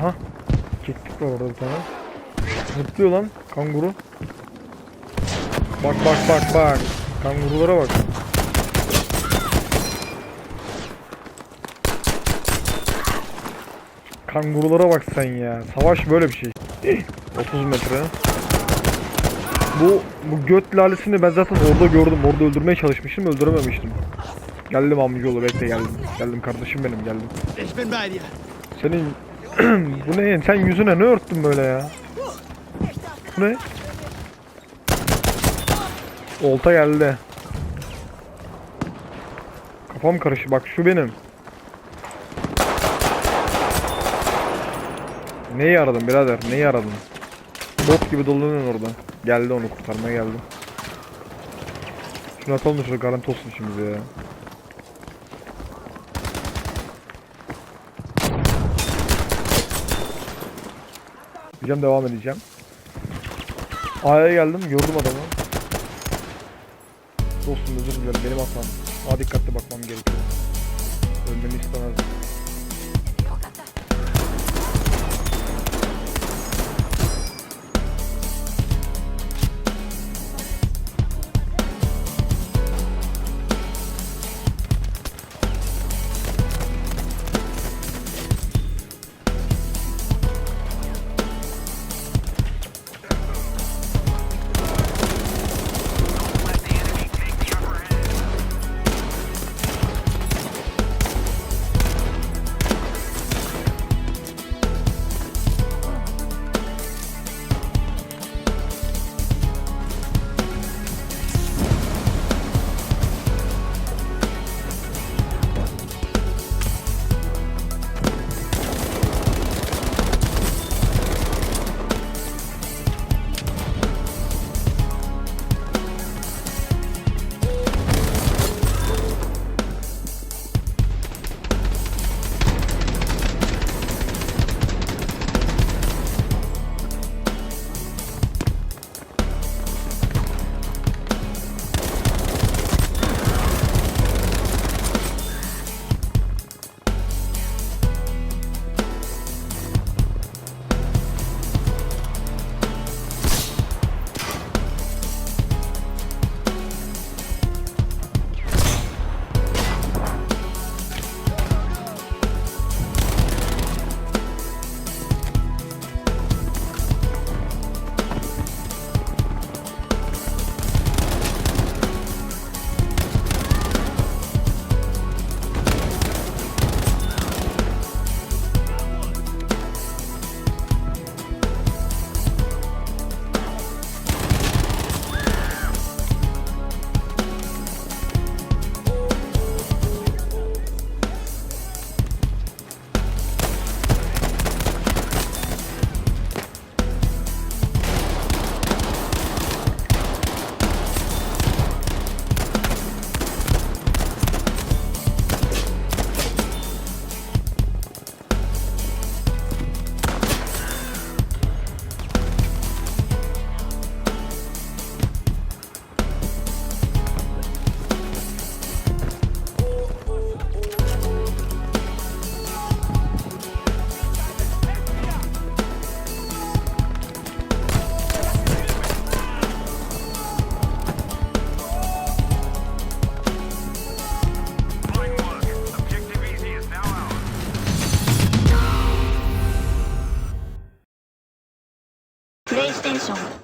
Ha. Keklik var orada bir tane. Zıplıyor lan kanguru. Bak bak bak bak. Kangurulara bak. Kangurulara bak sen ya. Savaş böyle bir şey. 30 metre. Bu bu göt lalesini ben zaten orada gördüm. Orada öldürmeye çalışmıştım, öldürememiştim. Geldim amcaoğlu bekle geldim. Geldim kardeşim benim geldim. Senin bu ne? Sen yüzüne ne örttün böyle ya? Bu ne? Olta geldi. Kafam karıştı. Bak şu benim. Neyi aradın birader? Neyi aradın? Bot gibi dolanıyorsun orada. Geldi onu kurtarmaya geldim. Şunu atalım da şurada garanti olsun işimize ya. Diyeceğim devam edeceğim. A'ya geldim gördüm adamı. Dostum özür dilerim benim hatam. Daha dikkatli bakmam gerekiyor. Ölmeni istemezdim. ミッ。